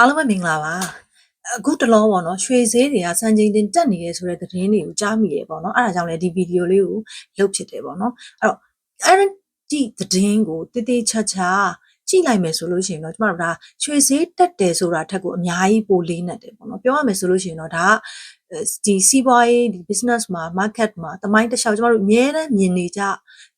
အားလုံးပဲမင်္ဂလာပါအခုတလောပေါ့နော်ရွှေဈေးတွေကစံချိန်တင်တက်နေရဲဆိုတဲ့သတင်းတွေကိုကြားမိရဲပေါ့နော်အဲ့ဒါကြောင့်လည်းဒီဗီဒီယိုလေးကိုလုပ်ဖြစ်တယ်ပေါ့နော်အဲ့တော့အဲ့ဒီသတင်းကိုတည်တည်ချာချာကြည့်လိုက်မယ်ဆိုလို့ရှိရင်တော့ကျမတို့ဒါရွှေဈေးတက်တယ်ဆိုတာထက်ကိုအများကြီးပိုလေးနေတယ်ပေါ့နော်ပြောရမယ်ဆိုလို့ရှိရင်တော့ဒါက ဒီစီးပွားရေးဒီ business မှာ market မှာတမိုင်းတစ်လျှောက်ကျမတို့အများနဲ့မြင်နေကြ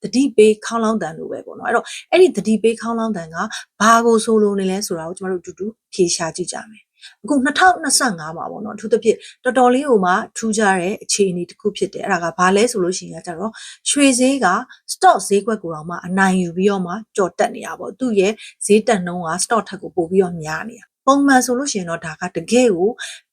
တတိပေးခေါင်းလောင်းတန်လိုပဲပေါ့နော်အဲ့တော့အဲ့ဒီတတိပေးခေါင်းလောင်းတန်ကဘာကိုဆိုလိုနေလဲဆိုတာကိုကျမတို့အတူတူဖြေရှာကြည့်ကြမယ်အခု2025မှာပေါ့နော်အထူးသဖြင့်တော်တော်လေးဟိုမှာထူးခြားတဲ့အခြေအနေတစ်ခုဖြစ်တယ်အဲ့ဒါကဘာလဲဆိုလို့ရှိရင်ကျတော့ရွှေဈေးက stock ဈေးကွက်ကိုတော့မှအနိုင်ယူပြီးတော့မှကြော်တက်နေတာပေါ့သူ့ရဲ့ဈေးတက်နှုန်းက stock ထက်ကိုပိုပြီးတော့များနေတာပုံမှန်ဆိုလို့ရှိရင်တော့ဒါကတကယ်ကို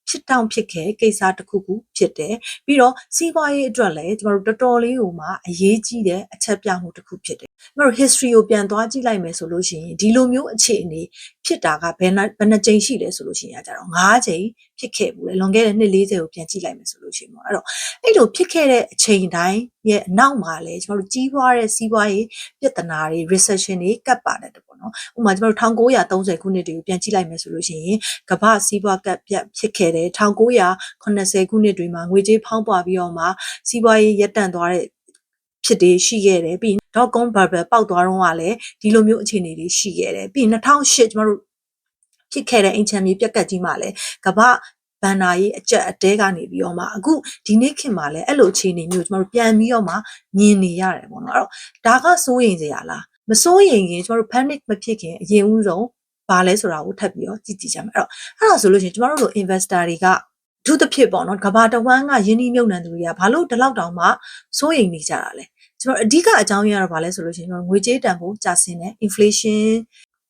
ဖြစ်တောင်ဖြစ်ခဲ့ကိစ္စတစ်ခုခုဖြစ်တယ်ပြီးတော့စီးပွားရေးအတွက်လည်းကျမတို့တော်တော်လေးဟိုမှာအရေးကြီးတဲ့အချက်ပြမှုတစ်ခုဖြစ်တယ်ကျမတို့ history ကိုပြန်သွားကြည့်လိုက်မယ်ဆိုလို့ရှိရင်ဒီလိုမျိုးအခြေအနေဖြစ်တာကဘယ်နှဘယ်နှကြိမ်ရှိလဲဆိုလို့ရှိရင်ကျတော့၅ကြိမ်ဖြစ်ခဲ့ဘူးလေလွန်ခဲ့တဲ့နှစ်40ကိုပြန်ကြည့်လိုက်မယ်ဆိုလို့ရှိရင်ပေါ့အဲ့တော့အဲ့လိုဖြစ်ခဲ့တဲ့အချိန်တိုင်းရဲ့အနောက်မှာလည်းကျမတို့ကြီးပွားတဲ့စီးပွားရေးပြဿနာတွေ recession တွေကပ်ပါတယ်ပေါ့ နော်ဥပမာကျမတို့1930ခုနှစ်တွေကိုပြန်ကြည့်လိုက်မယ်ဆိုလို့ရှိရင်ကမ္ဘာစီးပွားကပ်ပြတ်ဖြစ်ခဲ့တယ်1980ခုနှစ်တွေမှာငွေကြေးဖောင်းပွားပြီးတော့မှစီးပွားရေးရပ်တန့်သွားတဲ့ဖြစ်တွေရှိခဲ့တယ်ပြီး dot com bubble ပေါက်သွားတော့ကလည်းဒီလိုမျိုးအခြေအနေတွေရှိခဲ့တယ်ပြီး2008ကျမတို့ဖြစ်ခဲ့တဲ့အင်ချမ်းမြေပြက်ကတ်ကြီးမှာလည်းကမ္ဘာဘန်နာရေးအကြက်အတဲကနေပြီးတော့မှအခုဒီနေ့ခင်မှာလည်းအဲ့လိုအခြေအနေမျိုးကျမတို့ပြန်ပြီးတော့မှမြင်နေရတယ်ပေါ့နော်အဲ့တော့ဒါကစိုးရိမ်စရာလား မစိုးရိမ်ရင်ကျမတို့ panic မဖြစ်ခင်အရင်ဦးဆုံးဘာလဲဆိုတာကိုထပ်ပြီးတော့ကြည့်ကြည့်ကြမယ်အဲ့တော့အဲ့ဒါဆိုလို့ရှိရင်ကျမတို့လို investor တွေကထူးသဖြင့်ပေါ့နော်ကဘာတဝမ်းကယင်းနှီးမြုပ်နှံသူတွေကဘာလို့ဒီလောက်တောင်မှစိုးရိမ်နေကြတာလဲကျွန်တော်အဓိကအကြောင်းရင်းကတော့ဘာလဲဆိုလို့ရှိရင်ကျွန်တော်ငွေကြေးတန်ဖိုးကျဆင်းတဲ့ inflation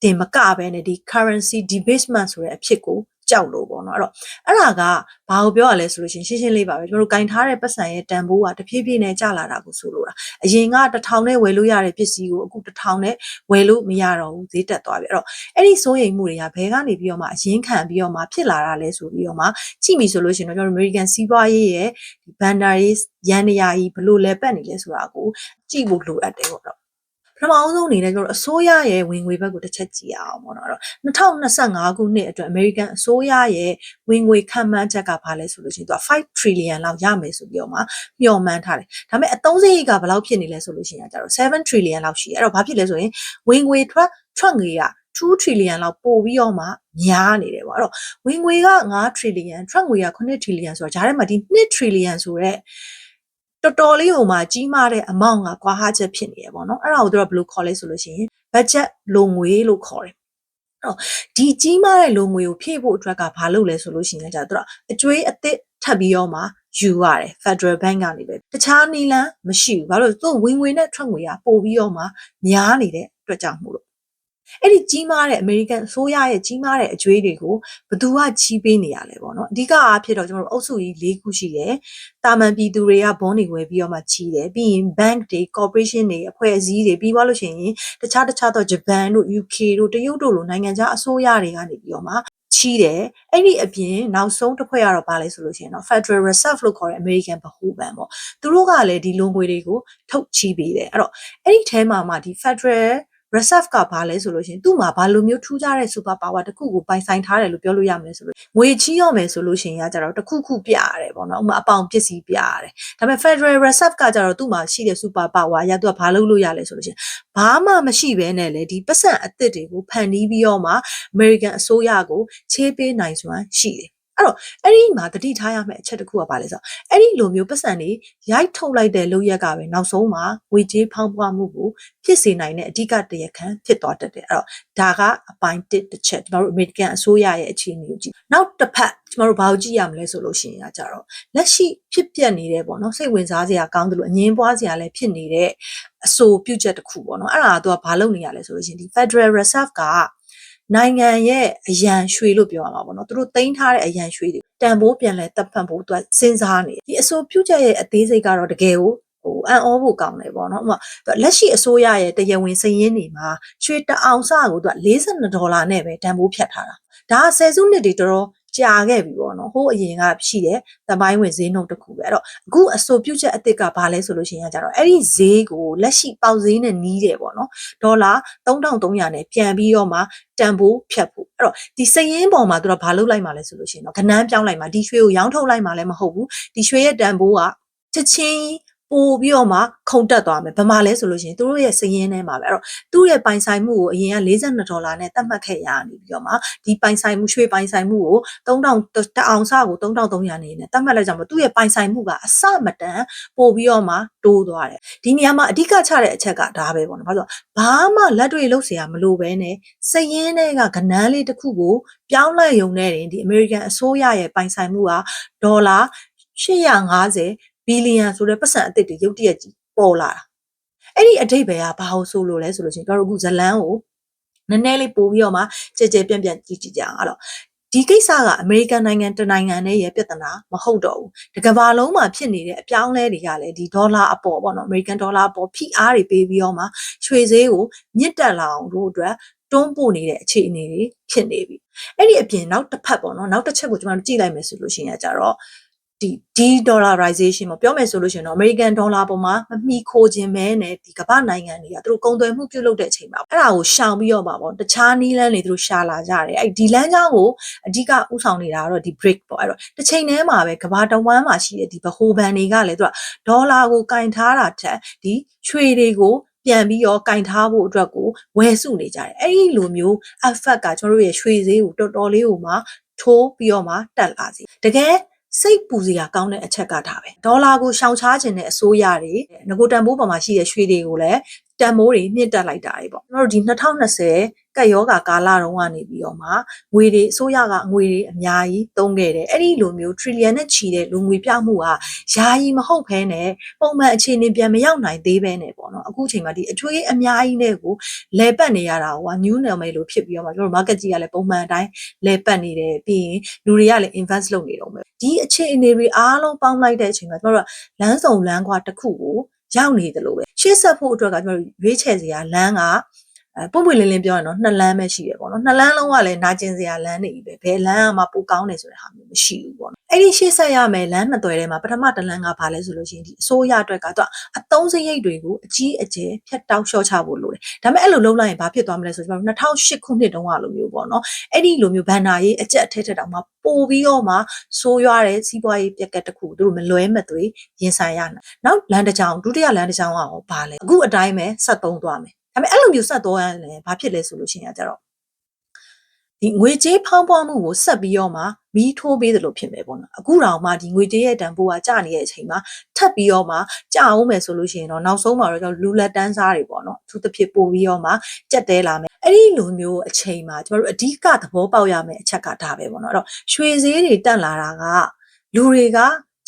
တင်မကပဲနဲ့ဒီ currency debasement ဆိုတဲ့အဖြစ်ကို ကြောက်လို့ပေါ့နော်အဲ့တော့အဲ့ဒါကဘာကိုပြောရလဲဆိုလို့ရှိရင်ရှင်းရှင်းလေးပါပဲကျွန်တော်တို့ကင်ထားတဲ့ပတ်စံရဲ့တန်ဖိုးကတဖြည်းဖြည်းနဲ့ကျလာတာကိုဆိုလိုတာအရင်က1000နဲ့ဝယ်လို့ရတဲ့ပစ္စည်းကိုအခု1000နဲ့ဝယ်လို့မရတော့ဘူးဈေးတက်သွားပြီအဲ့တော့အဲ့ဒီစိုးရိမ်မှုတွေကဘယ်ကနေပြီးတော့မှအရင်ခံပြီးတော့မှဖြစ်လာတာလဲဆိုပြီးတော့မှကြည့်ပြီဆိုလို့ရှိရင်တော့ကျွန်တော်တို့ American စီးပွားရေးရဲ့ဒီဘန်ဒါရေးရန်နေရာကြီးဘလို့လဲပတ်နေလဲဆိုတာကိုကြည့်ဖို့လိုအပ်တယ်ပေါ့နော် ပထမအောင်ဆုံးအနေနဲ့ကျွန်တော်အစိုးရရဲ့ဝင်ငွေဘက်ကိုတစ်ချက်ကြည့်အောင်ပေါ့နော်အဲ့တော့2025ခုနှစ်အတွက် American အစိုးရရဲ့ဝင်ငွေခံမှန်းချက်ကဘာလဲဆိုလို့ရှိရင်သူက5 trillion လောက်ရမယ်ဆိုပြီးတော့မှမျှော်မှန်းထားတယ်ဒါပေမဲ့အသုံးစရိတ်ကဘယ်လောက်ဖြစ်နေလဲဆိုလို့ရှိရင်ကျတော့7 trillion လောက်ရှိတယ်အဲ့တော့ဘာဖြစ်လဲဆိုရင်ဝင်ငွေထွက်ထွက်ငွေက2 trillion လောက်ပို့ပြီးတော့မှများနေတယ်ပေါ့အဲ့တော့ဝင်ငွေက9 trillion ထွက်ငွေက9 trillion ဆိုတော့ဂျားထဲမှာဒီ2 trillion ဆိုတော့ တော်တော်လေးဟိုမှာကြီးမားတဲ့ amount ကကွာဟချက်ဖြစ်နေရပေါ့နော်အဲ့ဒါကိုတို့ကဘယ်လိုခေါ်လဲဆိုလို့ရှိရင် budget လိုငွေလို့ခေါ်တယ်အဲ့တော့ဒီကြီးမားတဲ့လိုငွေကိုဖြည့်ဖို့အတွက်ကဘာလုပ်လဲဆိုလို့ရှိရင်ကြာတို့အကျွေးအသစ်ထပ်ပြီးတော့မှယူရတယ် Federal Bank ကနေပဲတခြားနီလန်းမရှိဘူးဘာလို့လဲသူဝင်ငွေနဲ့ထွက်ငွေကပို့ပြီးတော့မှများနေတဲ့အတွက်ကြောင့်မို့လို့ အဲ့ဒီကြီးမားတဲ့ American အစိုးရရဲ့ကြီးမားတဲ့အကျွေးတွေကိုဘသူကကြီးပေးနေရလဲပေါ့နော်အဓိကအားဖြင့်တော့ကျွန်တော်တို့အုပ်စုကြီး၄ခုရှိတယ်တာမန်ပြည်သူတွေကဘွန်းတွေဝယ်ပြီးတော့မှကြီးတယ်ပြီးရင် bank တွေ corporation တွေအဖွဲ့အစည်းတွေပြီးသွားလို့ရှိရင်တခြားတခြားတော့ဂျပန်တို့ UK တို့တရုတ်တို့လိုနိုင်ငံခြားအစိုးရတွေကနေပြီးတော့မှချီးတယ်အဲ့ဒီအပြင်နောက်ဆုံးတစ်ဖွဲ့ကတော့ဗာလဲဆိုလို့ရှိရင်တော့ Federal Reserve လို့ခေါ်တဲ့ American ဗဟိုဘဏ်ပေါ့သူတို့ကလည်းဒီလိုငွေတွေကိုထုတ်ချီးပေးတယ်အဲ့တော့အဲ့ဒီထဲမှာမှဒီ Federal reserve ကဘာလဲဆိုလို့ရှိရင်သူ့မှာဘာလိုမျိုးထူးခြားတဲ့ super power တစ်ခုကိုပိုင်ဆိုင်ထားတယ်လို့ပြောလို့ရမယ်ဆိုလို့ငွေချီးရမယ်ဆိုလို့ရှိရင်ကကြတော့တစ်ခုခုပြရတယ်ပေါ့နော်ဥပမာအပေါင်ပစ္စည်းပြရတယ်ဒါပေမဲ့ federal reserve ကကြတော့သူ့မှာရှိတဲ့ super power အရာသူကဘာလုပ်လို့ရလဲဆိုလို့ရှိရင်ဘာမှမရှိဘဲနဲ့လေဒီပတ်စံအသစ်တွေကိုဖန်တီးပြီးတော့မှ American အစိုးရကိုချေးပေးနိုင်စွမ်းရှိတယ် အဲ့တော့အဲ့ဒီမှာတတိထားရမယ့်အချက်တစ်ခုကပါလဲဆိုတော့အဲ့ဒီလိုမျိုးပတ်စံတွေရိုက်ထုတ်လိုက်တဲ့လုပ်ရက်ကပဲနောက်ဆုံးမှာငွေကြေးဖောင်းပွားမှုကိုဖြစ်စေနိုင်တဲ့အဓိကတရားခံဖြစ်သွားတတ်တယ်အဲ့တော့ဒါကအပိုင်းတစ်တစ်ချက်ကျွန်တော်တို့ American အစိုးရရဲ့အခြေအနေကိုကြည့်နောက်တစ်ဖက်ကျွန်တော်တို့ဘာကိုကြည့်ရမလဲဆိုလို့ရှိရင်ကကြတော့လက်ရှိဖြစ်ပျက်နေတဲ့ပေါ့နော်စိတ်ဝင်စားစရာကောင်းတယ်လို့အငင်းပွားစရာလည်းဖြစ်နေတဲ့အဆိုပြုချက်တစ်ခုပေါ့နော်အဲ့ဒါကသူကဘာလုပ်နေရလဲဆိုလို့ရှိရင်ဒီ Federal Reserve က နိုင်ငံရဲ့အရန်ရွှေလို့ပြောရမှာပေါ့နော်သူတို့တင်ထားတဲ့အရန်ရွှေတွေတန်ဖိုးပြန်လဲတပ်ဖတ်ဖို့သူကစဉ်းစားနေဒီအဆိုပြုချက်ရဲ့အသေးစိတ်ကတော့တကယ်ကိုဟိုအံ့ဩဖို့ကောင်းတယ်ပေါ့နော်ဥပမာလက်ရှိအစိုးရရဲ့တရားဝင်စည်ရင်းတွေမှာရွှေတအောင်စကိုသူက42ဒေါ်လာနဲ့ပဲတန်ဖိုးဖြတ်ထားတာဒါကဆယ်စုနှစ်တွေတော်တော် ကြာခဲ့ပြီပေါ့နော်ဟိုးအရင်ကရှိတဲ့သမိုင်းဝင်ဈေးနှုန်းတစ်ခုပဲအဲ့တော့အခုအဆိုပြုချက်အသစ်ကဘာလဲဆိုလို့ရှိရင်ကကြတော့အဲ့ဒီဈေးကိုလက်ရှိပေါက်ဈေးနဲ့နီးတယ်ပေါ့နော်ဒေါ်လာ3300နဲ့ပြန်ပြီးတော့မှတန်ဖိုးဖြတ်ဖို့အဲ့တော့ဒီစည်ရင်းပေါ်မှာသူတို့ဘာလုပ်လိုက်မှလဲဆိုလို့ရှိရင်တော့ကနန်းပြောင်းလိုက်မှဒီရွှေကိုရောင်းထုတ်လိုက်မှလည်းမဟုတ်ဘူးဒီရွှေရဲ့တန်ဖိုးကချက်ချင်း ပို့ပြီးတော့မှခုန်တက်သွားမယ်ဘာမှလဲဆိုလို့ရှိရင်သူတို့ရဲ့စည်ရင်းထဲမှာပဲအဲ့တော့သူ့ရဲ့ပိုင်ဆိုင်မှုကိုအရင်က42ဒေါ်လာနဲ့သတ်မှတ်ခဲ့ရနေပြီးတော့မှဒီပိုင်ဆိုင်မှုရွှေပိုင်ဆိုင်မှုကို3000တအောင်စကို3300နေနဲ့သတ်မှတ်လိုက်ကြမှာသူ့ရဲ့ပိုင်ဆိုင်မှုကအစမတန်ပို့ပြီးတော့မှတိုးသွားတယ်ဒီနေရာမှာအဓိကချတဲ့အချက်ကဒါပဲပေါ့နော်ဘာလို့ဘာမှလက်တွေလုပ်เสียရမလို့ပဲနဲ့စည်ရင်းတွေကကနန်းလေးတစ်ခုကိုပြောင်းလဲရုံနဲ့တင်ဒီ American အစိုးရရဲ့ပိုင်ဆိုင်မှုကဒေါ်လာ850 ဘီလီယံဆိုတဲ့ပတ်စံအသစ်တွေရုတ်တရက်ကြီးပေါ်လာတာအဲ့ဒီအထိပ္ပယ်ကဘာလို့ဆိုလို့လဲဆိုလို့ချင်းတို့အခုဇလန်းကိုနည်းနည်းလေးပို့ပြီးတော့မှကြဲကြဲပြန့်ပြန့်ကြည့်ကြည့်ကြအောင်အဲ့တော့ဒီကိစ္စကအမေရိကန်နိုင်ငံတနိုင်ငံနဲ့ရဲ့ပြဿနာမဟုတ်တော့ဘူးတကမ္ဘာလုံးမှာဖြစ်နေတဲ့အပြောင်းလဲတွေကလည်းဒီဒေါ်လာအပေါ်ပေါ့နော်အမေရိကန်ဒေါ်လာအပေါ်ဖိအားတွေပေးပြီးတော့မှရွှေဈေးကိုမြင့်တက်လာအောင်တို့အတွက်တွန်းပို့နေတဲ့အခြေအနေတွေဖြစ်နေပြီအဲ့ဒီအပြင်နောက်တစ်ဖက်ပေါ့နော်နောက်တစ်ချက်ကိုကျွန်တော်တို့ကြည့်လိုက်မယ်ဆိုလို့ရှိရင်ကြတော့ ဒီ de-dollarization ပေါ့ပြောမယ်ဆိုလို့ရှိရင်တော့ American dollar ပေါ်မှာမမှီခိုခြင်းမဲနဲ့ဒီကမ္ဘာနိုင်ငံတွေကသူတို့ကုန်သွယ်မှုပြုလုပ်တဲ့အချိန်မှာအဲ့ဒါကိုရှောင်ပြီးတော့ပါပေါ့တခြားနီးလန်းတွေသူတို့ရှာလာကြတယ်အဲ့ဒီလမ်းကြောင်းကိုအဓိကဥဆောင်နေတာကတော့ဒီ brick ပေါ့အဲ့တော့တစ်ချိန်တည်းမှာပဲကမ္ဘာတဝမ်းမှာရှိတဲ့ဒီဗဟိုဘဏ်တွေကလည်းသူကဒေါ်လာကိုကင်ထားတာထက်ဒီရွှေတွေကိုပြန်ပြီးတော့ကင်ထားဖို့အတွက်ကိုဝယ်စုနေကြတယ်အဲ့ဒီလိုမျိုး effect ကကျွန်တော်တို့ရဲ့ရွှေဈေးကိုတော်တော်လေးကိုမှထိုးပြီးတော့မှတက်လာစီတကယ် စိတ်ပူစရာကောင်းတဲ့အချက်ကဒါပဲဒေါ်လာကိုရှောင်ချားခြင်းတဲ့အစိုးရတွေငကိုတန်ဖိုးပေါ်မှာရှိတဲ့ရွှေတွေကိုလည်းတန်မိုးတွေမြင့်တက်လိုက်တာတွေပေါ့ကျွန်တော်တို့ဒီ2020 ကက်ယောဂါကာလတုန်းကနေပြီးတော့မှငွေတွေအစိုးရကငွေတွေအများကြီးသုံးခဲ့တယ်အဲ့ဒီလိုမျိုး trillion နဲ့ချီတဲ့လူငွေပြမှုဟာယာယီမဟုတ်ဘဲနဲ့ပုံမှန်အခြေအနေပြန်မရောက်နိုင်သေးဘဲနဲ့ပေါ့နော်အခုချိန်မှာဒီအကျွေးအများကြီးနဲ့ကိုလဲပတ်နေရတာဟိုက new normal လို့ဖြစ်ပြီးတော့မှကျွန်တော် market ကြီးကလည်းပုံမှန်အတိုင်းလဲပတ်နေတယ်ပြီးရင်လူတွေကလည်း invest လုပ်နေတော့မယ်ဒီအခြေအနေတွေအားလုံးပေါင်းလိုက်တဲ့အချိန်မှာကျွန်တော်တို့လမ်းစုံလမ်းခွာတစ်ခုကိုရောက်နေတယ်လို့ပဲရှေ့ဆက်ဖို့အတွက်ကကျွန်တော်ရွေးချယ်စရာလမ်းက အဲပုံပွင့်လင်းလင်းပြောရင်တော့နှစ်လမ်းပဲရှိတယ်ပေါ့နော်နှစ်လမ်းလုံးကလည်းနာကျင်စရာလမ်းတွေပဲဘယ်လမ်းကမှပိုကောင်းတယ်ဆိုတဲ့ဟာမျိုးမရှိဘူးပေါ့နော်အဲ့ဒီရှေ့ဆက်ရမယ်လမ်းနှစ်သွယ်ထဲမှာပထမတစ်လမ်းကဘာလဲဆိုလို့ရှိရင်ဒီအစိုးရအတွက်ကတော့အသုံးစရိတ်တွေကိုအကြီးအကျယ်ဖြတ်တောက်လျှော့ချဖို့လိုတယ်ဒါပေမဲ့အဲ့လိုလုပ်လိုက်ရင်ဘာဖြစ်သွားမလဲဆိုတော့ကျွန်တော်2008ခုနှစ်တုန်းကလိုမျိုးပေါ့နော်အဲ့ဒီလိုမျိုးဘန်နာရေးအကျက်အထက်ထက်တောင်မှပို့ပြီးတော့မှဆိုးရွားတဲ့စီးပွားရေးပြက်ကတ်တစ်ခုတို့မလွဲမသွေရင်ဆိုင်ရနိုင်နောက်လမ်းတစ်ကြောင်ဒုတိယလမ်းတစ်ကြောင်ကရောဘာလဲအခုအတိုင်းပဲဆက်သုံးသွားမယ် ဒါပေမဲ့အဲ့လိုမျိုးဆက်သွားရင်လည်းဘာဖြစ်လဲဆိုလို့ရှိရင်ကြတော့ဒီငွေကြေးဖောင်းပွားမှုကိုဆက်ပြီးတော့မှမီးထိုးပေးသလိုဖြစ်မယ်ပေါ့နော်အခုတောင်မှဒီငွေကြေးရဲ့တန်ဖိုးကကျနေတဲ့အချိန်မှာထပ်ပြီးတော့မှကျအောင်မယ်ဆိုလို့ရှိရင်တော့နောက်ဆုံးမှာတော့ကျွန်တော်လူလက်တန်းစားတွေပေါ့နော်သူတစ်ဖြစ်ပို့ပြီးတော့မှကြက်တဲလာမယ်အဲ့ဒီလိုမျိုးအချိန်မှာကျွန်တော်တို့အဓိကသဘောပေါက်ရမယ့်အချက်ကဒါပဲပေါ့နော်အဲ့တော့ရွှေဈေးတွေတက်လာတာကလူတွေက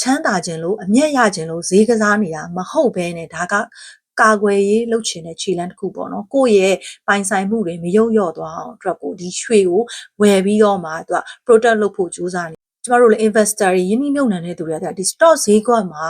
ချမ်းသာခြင်းလို့အမျက်ရခြင်းလို့ဈေးကစားနေတာမဟုတ်ဘဲနဲ့ဒါက ကာကွယ်ရေးလုပ်ချင်တဲ့ခြေလမ်းတစ်ခုပေါ့နော်ကိုယ့်ရဲ့ပိုင်ဆိုင်မှုတွေမယုံရော့သွားအောင်အတွက်ကိုဒီရွှေကိုဝယ်ပြီးတော့မှသူက product လုပ်ဖို့ကြိုးစားနေ ကျမတို့လည်း investor တွေယင်းနှိမ့်နှံတဲ့သူတွေကဒီ stock ဈေးကွက်မှာ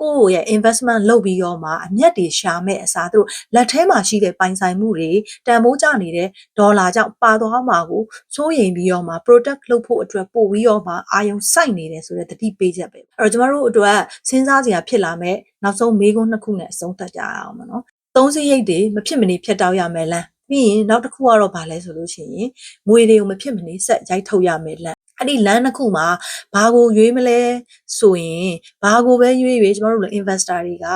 ကိုယ့်ရဲ့ investment လုပ်ပြီးတော့မှအမျက်တွေရှာမဲ့အစားသူတို့လက်ထဲမှာရှိတဲ့ပိုင်ဆိုင်မှုတွေတန်ဖိုးကျနေတဲ့ဒေါ်လာကြောင့်ပါသွားမှာကိုစိုးရိမ်ပြီးတော့မှ product လုပ်ဖို့အတွက်ပို့ပြီးတော့မှအာယုံစိုက်နေတယ်ဆိုတဲ့တတိပေးချက်ပဲအဲ့တော့ကျမတို့အတွက်စဉ်းစားစရာဖြစ်လာမဲ့နောက်ဆုံးမေးခွန်းနှစ်ခုနဲ့အဆုံးသတ်ကြအောင်မနော်သုံးစရိတ်တွေမဖြစ်မနေဖြတ်တောက်ရမယ်လမ်းပြီးရင်နောက်တစ်ခုကတော့ဗာလဲဆိုလို့ရှိရင်ငွေတွေကိုမဖြစ်မနေဆက်ရိုက်ထုတ်ရမယ်လမ်း အဲ့ဒီလမ်းတစ်ခုမှာဘာကိုရွေးမလဲဆိုရင်ဘာကိုပဲရွေးရွေးကျမတို့လည်း investor တွေက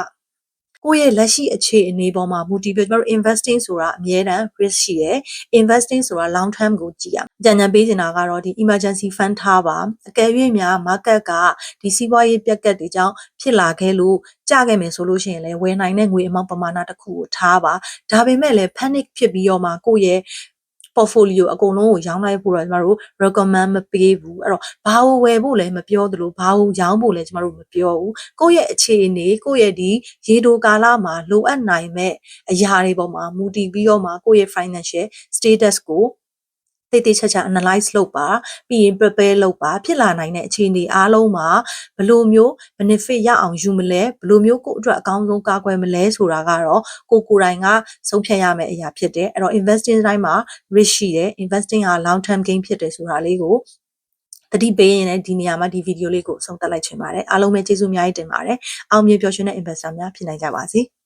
ကိုယ့်ရဲ့လက်ရှိအခြေအနေပေါ်မှာမူတည်ပြီးကျွန်တော်တို့ investing ဆိုတာအမြဲတမ်း risk ရှိတယ် investing ဆိုတာ long term ကိုကြည့်ရမယ်ကြံကြံပေးနေတာကတော့ဒီ emergency fund ထားပါအကယ်၍များ market ကဒီစီးပွားရေးပြက်ကတ်တွေကြောင့်ဖြစ်လာခဲ့လို့ကြခဲ့မယ်ဆိုလို့ရှိရင်လည်းဝယ်နိုင်တဲ့ငွေအမောက်ပမာဏတစ်ခုကိုထားပါဒါပေမဲ့လည်း panic ဖြစ်ပြီးတော့မှကိုယ့်ရဲ့ portfolio အကုန်လုံးကိုရောင်းလိုက်ဖို့တော့ကျမတို့ recommend မပေးဘူးအဲ့တော့ဘာကိုဝယ်ဖို့လည်းမပြောသလိုဘာကိုရောင်းဖို့လည်းကျမတို့မပြောဘူးကိုယ့်ရဲ့အခြေအနေကိုယ့်ရဲ့ဒီရေတိုကာလမှာလိုအပ်နိုင်မဲ့အရာတွေပေါ်မှာမူတည်ပြီးတော့မှကိုယ့်ရဲ့ financial status ကို တိတ်တိတ်ချာချာ analyze လုပ်ပါပြီးရင် prepare လုပ်ပါဖြစ်လာနိုင်တဲ့အခြေအနေအားလုံးမှာဘယ်လိုမျိုး benefit ရအောင်ယူမလဲဘယ်လိုမျိုးကိုယ့်အတွက်အကောင်းဆုံးကာကွယ်မလဲဆိုတာကတော့ကိုကိုယ်တိုင်ကဆုံးဖြတ်ရမယ့်အရာဖြစ်တယ်အဲ့တော့ investing တိုင်းမှာ risk ရှိတယ် investing က long term gain ဖြစ်တယ်ဆိုတာလေးကိုသတတိပေးရင်လည်းဒီနေရာမှာဒီဗီဒီယိုလေးကိုအဆုံးသတ်လိုက်ချင်ပါတယ်အားလုံးပဲကျေးဇူးအများကြီးတင်ပါတယ်အောင်မြင်ပျော်ရွှင်တဲ့ investor များဖြစ်နိုင်ကြပါစေ။